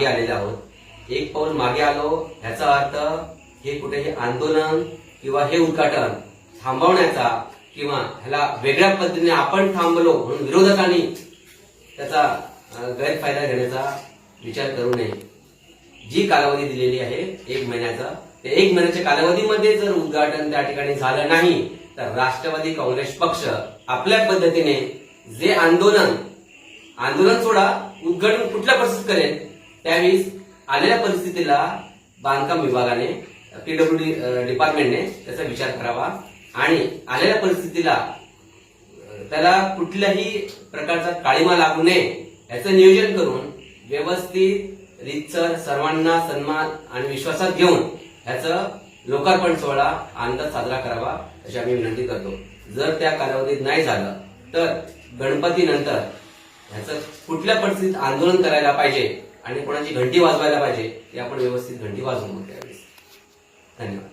मागे आलेले आहोत. एक पाऊल मागे आलो ह्याचा अर्थ हे कुठेही आंदोलन किंवा हे उद्घाटन थांबवण्याचा किंवा ह्याला वेगळ्या पद्धतीने आपण थांबलो म्हणून विरोधकांनी त्याचा गैरफायदा घेण्याचा विचार करू नये. जी कालावधी दिलेली आहे एक महिन्याचा त्या एक महिन्याच्या कालावधीमध्ये जर उद्घाटन त्या ठिकाणी झालं नाही तर राष्ट्रवादी काँग्रेस पक्ष आपल्या पद्धतीने जे आंदोलन आंदोलन सोडा उद्घाटन कुठल्या परिस्थितीत करेल? त्यावेळी आलेल्या परिस्थितीला बांधकाम विभागाने पीडब्ल्यूडी डिपार्टमेंटने त्याचा विचार करावा आणि आलेल्या परिस्थितीला त्याला कुठल्याही प्रकारचा काळीमा लागू नये याचं नियोजन करून व्यवस्थित रितसर सर्वांना सन्मान आणि विश्वासात घेऊन ह्याचं लोकार्पण सोहळा आनंदात साजरा करावा अशी आम्ही विनंती करतो. जर त्या कालावधीत नाही झालं तर गणपती नंतर ह्याचं कुठल्या परिस्थितीत आंदोलन करायला पाहिजे आणि कोणाची घंटी वाजवायला पाहिजे ते आपण व्यवस्थित घंटी वाजवून मग त्यावेळेस धन्यवाद.